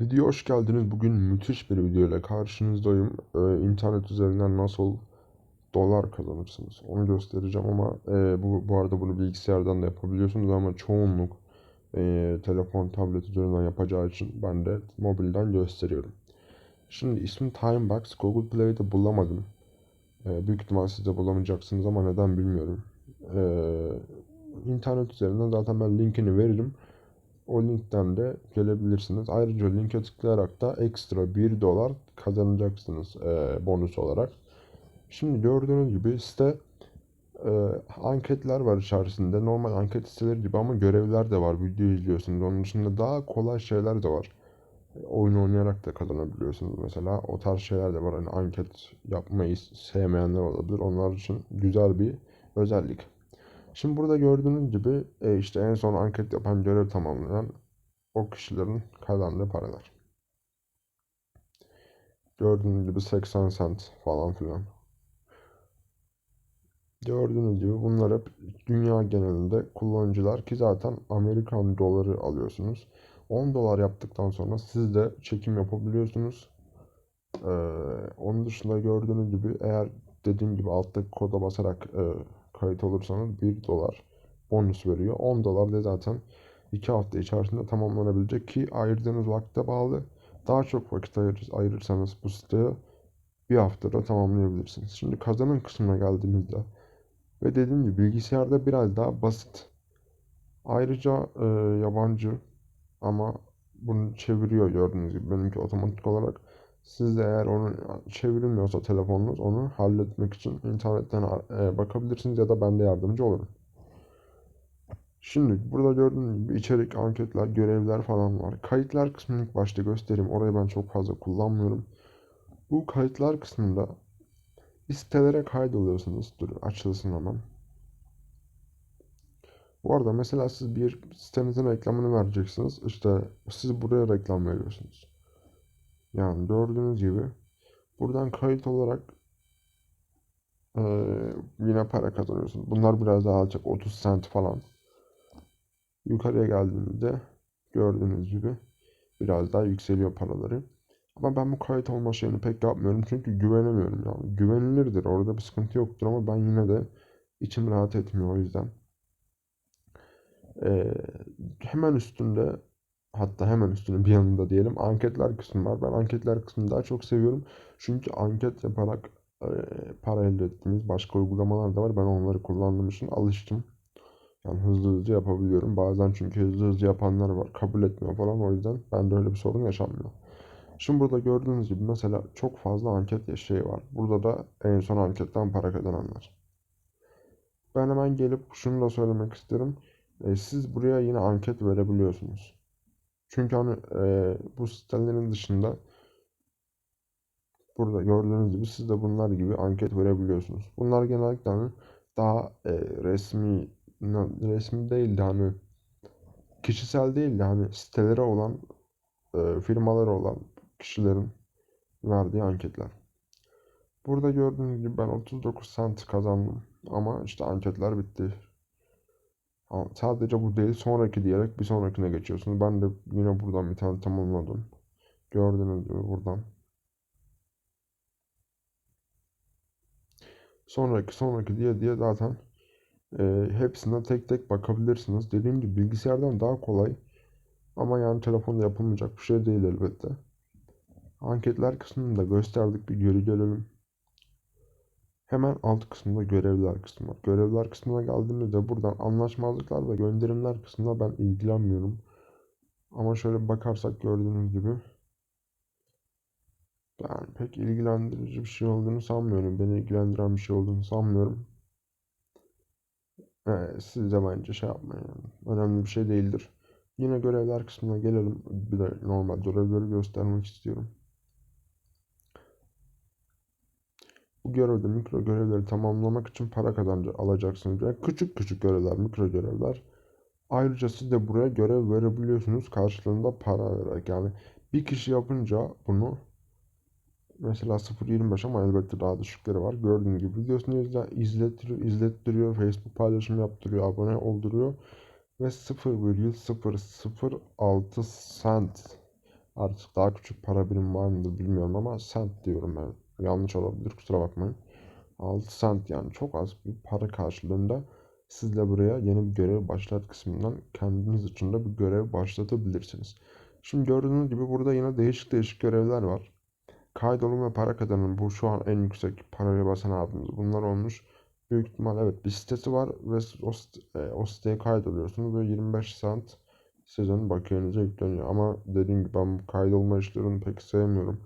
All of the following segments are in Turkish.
Video hoş geldiniz. Bugün müthiş bir video ile karşınızdayım. Ee, internet üzerinden nasıl dolar kazanırsınız onu göstereceğim ama e, bu, bu arada bunu bilgisayardan da yapabiliyorsunuz ama çoğunluk e, telefon, tablet üzerinden yapacağı için ben de mobilden gösteriyorum. Şimdi ismi Timebox. Google Play'de bulamadım. E, büyük ihtimal siz de bulamayacaksınız ama neden bilmiyorum. E, internet üzerinden zaten ben linkini veririm. O linkten de gelebilirsiniz. Ayrıca linke tıklayarak da ekstra 1 dolar kazanacaksınız e, bonus olarak. Şimdi gördüğünüz gibi site e, anketler var içerisinde. Normal anket siteleri gibi ama görevler de var. Video izliyorsunuz. Onun dışında daha kolay şeyler de var. Oyun oynayarak da kazanabiliyorsunuz mesela. O tarz şeyler de var. Hani anket yapmayı sevmeyenler olabilir. Onlar için güzel bir özellik. Şimdi burada gördüğünüz gibi e, işte en son anket yapan görev tamamlayan o kişilerin kazandığı paralar. Gördüğünüz gibi 80 cent falan filan. Gördüğünüz gibi bunlar hep dünya genelinde kullanıcılar ki zaten Amerikan doları alıyorsunuz. 10 dolar yaptıktan sonra siz de çekim yapabiliyorsunuz. Ee, onun dışında gördüğünüz gibi eğer dediğim gibi alttaki koda basarak e, kayıt olursanız 1 dolar bonus veriyor. 10 dolar da zaten 2 hafta içerisinde tamamlanabilecek ki ayırdığınız vakte bağlı. Daha çok vakit ayır, ayırırsanız bu siteye bir haftada tamamlayabilirsiniz. Şimdi kazanın kısmına geldiğimizde ve dediğim gibi bilgisayarda biraz daha basit. Ayrıca e, yabancı ama bunu çeviriyor gördüğünüz gibi benimki otomatik olarak. Siz de eğer onu çevrilmiyorsa telefonunuz onu halletmek için internetten e, bakabilirsiniz ya da ben de yardımcı olurum. Şimdi burada gördüğünüz gibi içerik, anketler, görevler falan var. Kayıtlar kısmını ilk başta göstereyim. Orayı ben çok fazla kullanmıyorum. Bu kayıtlar kısmında bir sitelere kaydoluyorsunuz. Dur açılsın hemen. Bu arada mesela siz bir sitenizin reklamını vereceksiniz. İşte siz buraya reklam veriyorsunuz. Yani gördüğünüz gibi buradan kayıt olarak e, yine para kazanıyorsunuz. Bunlar biraz daha alacak 30 cent falan. Yukarıya geldiğimizde gördüğünüz gibi biraz daha yükseliyor paraları. Ama ben bu kayıt olma şeyini pek yapmıyorum çünkü güvenemiyorum yani. Güvenilirdir orada bir sıkıntı yoktur ama ben yine de içim rahat etmiyor o yüzden. Ee, hemen üstünde hatta hemen üstünde bir yanında diyelim anketler kısmı var. Ben anketler kısmını daha çok seviyorum. Çünkü anket yaparak e, para elde ettiğimiz başka uygulamalar da var. Ben onları kullandığım için alıştım. Yani hızlı hızlı yapabiliyorum. Bazen çünkü hızlı hızlı yapanlar var. Kabul etmiyor falan. O yüzden bende öyle bir sorun yaşanmıyor. Şimdi burada gördüğünüz gibi mesela çok fazla anket şey var. Burada da en son anketten para kazananlar. Ben hemen gelip şunu da söylemek isterim. E, siz buraya yine anket verebiliyorsunuz. Çünkü hani e, bu sitelerin dışında burada gördüğünüz gibi siz de bunlar gibi anket verebiliyorsunuz. Bunlar genellikle hani daha e, resmi resmi değil de hani kişisel değil de hani sitelere olan e, firmalara olan kişilerin verdiği anketler. Burada gördüğünüz gibi ben 39 cent kazandım ama işte anketler bitti. Sadece bu değil sonraki diyerek bir sonrakine geçiyorsunuz. Ben de yine buradan bir tane tamamladım. Gördüğünüz gibi buradan. Sonraki sonraki diye diye zaten e, hepsine tek tek bakabilirsiniz. Dediğim gibi bilgisayardan daha kolay. Ama yani telefonda yapılmayacak bir şey değil elbette. Anketler kısmını da gösterdik bir geri gelelim. Hemen alt kısmında görevler kısmı var. Görevler kısmına geldiğimizde buradan anlaşmazlıklar ve gönderimler kısmına ben ilgilenmiyorum. Ama şöyle bakarsak gördüğünüz gibi yani pek ilgilendirici bir şey olduğunu sanmıyorum. Beni ilgilendiren bir şey olduğunu sanmıyorum. Ee, siz de bence şey yapmayın. Önemli bir şey değildir. Yine görevler kısmına gelelim. Bir de normal görevleri göstermek istiyorum. Bu görevde mikro görevleri tamamlamak için para kazanca alacaksınız. Yani küçük küçük görevler, mikro görevler. Ayrıca siz de buraya görev verebiliyorsunuz karşılığında para vererek. Yani bir kişi yapınca bunu mesela 0.25 ama elbette daha düşükleri var. Gördüğünüz gibi videosunu izle, izlettiriyor, izlettiriyor, Facebook paylaşım yaptırıyor, abone olduruyor ve 0,006 cent Artık daha küçük para birimi var mıdır bilmiyorum ama cent diyorum ben. Yanlış olabilir kusura bakmayın. 6 cent yani çok az bir para karşılığında sizle buraya yeni bir görev başlat kısmından kendiniz için de bir görev başlatabilirsiniz. Şimdi gördüğünüz gibi burada yine değişik değişik görevler var. Kaydolun ve para kazanın. Bu şu an en yüksek paraya basan abimiz. Bunlar olmuş. Büyük ihtimal evet bir sitesi var ve o, e, o siteye kaydoluyorsunuz ve 25 cent sizin bakiyenize yükleniyor. Ama dediğim gibi ben bu kaydolma işlerini pek sevmiyorum.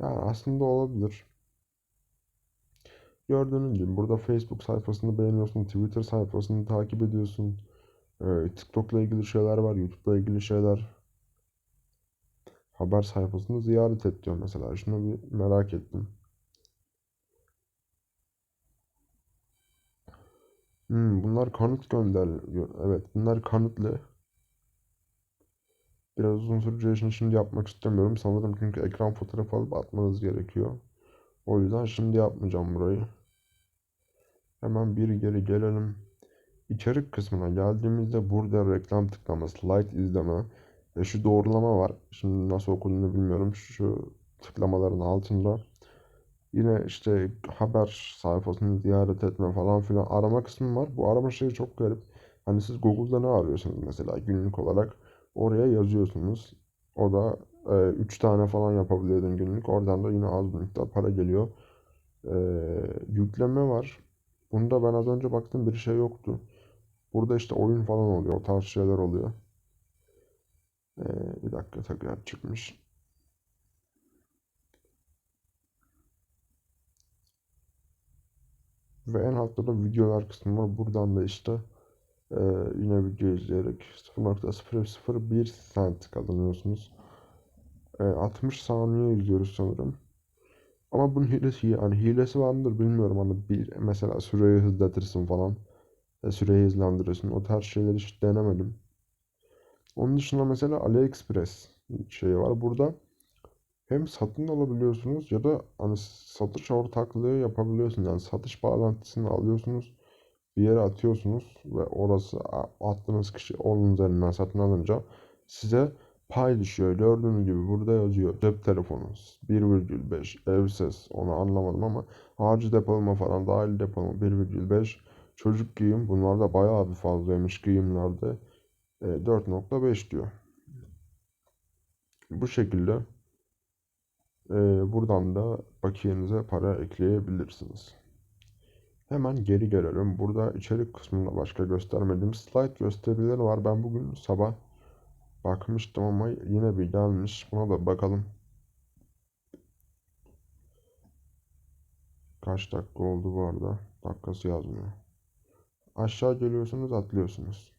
Yani aslında olabilir. Gördüğünüz gibi burada Facebook sayfasını beğeniyorsun, Twitter sayfasını takip ediyorsun. Ee, TikTok'la ilgili şeyler var, YouTube'la ilgili şeyler. Haber sayfasını ziyaret et diyor mesela. Şunu bir merak ettim. Hmm, bunlar kanıt gönderiyor. Evet, bunlar kanıtlı. Biraz uzun süreceği için şimdi yapmak istemiyorum. Sanırım çünkü ekran fotoğrafı alıp atmanız gerekiyor. O yüzden şimdi yapmayacağım burayı. Hemen bir geri gelelim. İçerik kısmına geldiğimizde burada reklam tıklama, slide izleme ve şu doğrulama var. Şimdi nasıl okunduğunu bilmiyorum. Şu tıklamaların altında yine işte haber sayfasını ziyaret etme falan filan arama kısmı var. Bu arama şeyi çok garip. Hani siz Google'da ne arıyorsunuz mesela günlük olarak oraya yazıyorsunuz. O da 3 e, tane falan yapabiliyordun günlük. Oradan da yine az bir miktar para geliyor. E, yükleme var. Bunda ben az önce baktım bir şey yoktu. Burada işte oyun falan oluyor. O tarz şeyler oluyor. Ee, bir dakika tekrar çıkmış. Ve en altta da videolar kısmı var. Buradan da işte e, yine video izleyerek 0.001 cent kazanıyorsunuz. E, 60 saniye izliyoruz sanırım. Ama bunun hilesi yani hilesi var mıdır bilmiyorum. Hani bir mesela süreyi hızlatırsın falan. E, süreyi hızlandırırsın. O tarz şeyleri hiç denemedim. Onun dışında mesela AliExpress şeyi var. Burada hem satın alabiliyorsunuz ya da hani satış ortaklığı yapabiliyorsunuz. Yani satış bağlantısını alıyorsunuz. Bir yere atıyorsunuz ve orası attığınız kişi onun üzerinden satın alınca size pay düşüyor. Gördüğünüz gibi burada yazıyor. Cep telefonu 1,5 ev ses onu anlamadım ama harcı depolama falan dahil depolama 1,5 çocuk giyim bunlar da bayağı bir fazlaymış giyimlerde e, 4.5 diyor. Bu şekilde e, buradan da bakiyenize para ekleyebilirsiniz. Hemen geri gelelim. Burada içerik kısmında başka göstermediğim slide gösterileri var. Ben bugün sabah Bakmıştım ama yine bir gelmiş. Buna da bakalım. Kaç dakika oldu bu arada? Dakikası yazmıyor. Aşağı geliyorsunuz atlıyorsunuz.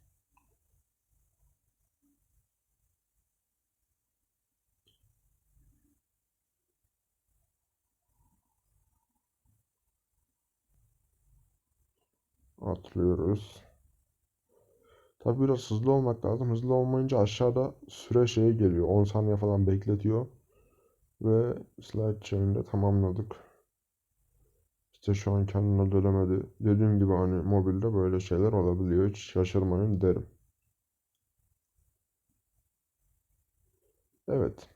Atlıyoruz. Tabi biraz hızlı olmak lazım. Hızlı olmayınca aşağıda süre şeye geliyor. 10 saniye falan bekletiyor. Ve slide chain'de tamamladık. İşte şu an kendine dönemedi. Dediğim gibi hani mobilde böyle şeyler olabiliyor. Hiç şaşırmayın derim. Evet.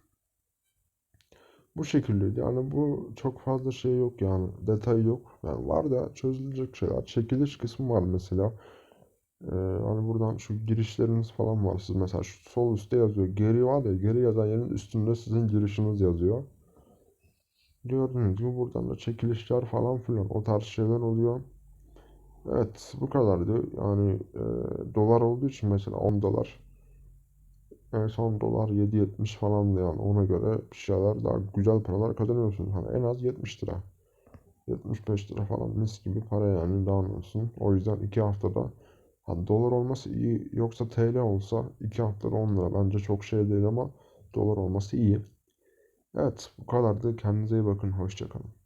Bu şekildeydi. Yani bu çok fazla şey yok yani. Detay yok. Yani var da çözülecek şeyler. Çekiliş kısmı var mesela. Ee, hani buradan şu girişleriniz falan var. Siz mesela şu sol üstte yazıyor. Geri var ya geri yazan yerin üstünde sizin girişiniz yazıyor. Gördüğünüz gibi buradan da çekilişler falan filan o tarz şeyler oluyor. Evet bu kadardı. Yani e, dolar olduğu için mesela 10 dolar. En son dolar 7.70 falan yani ona göre bir şeyler daha güzel paralar kazanıyorsunuz. Hani en az 70 lira. 75 lira falan mis gibi para yani daha olsun. O yüzden 2 haftada Ha, dolar olması iyi yoksa TL olsa 2 haftada 10 lira bence çok şey değil ama dolar olması iyi. Evet bu kadardı. Kendinize iyi bakın. Hoşçakalın.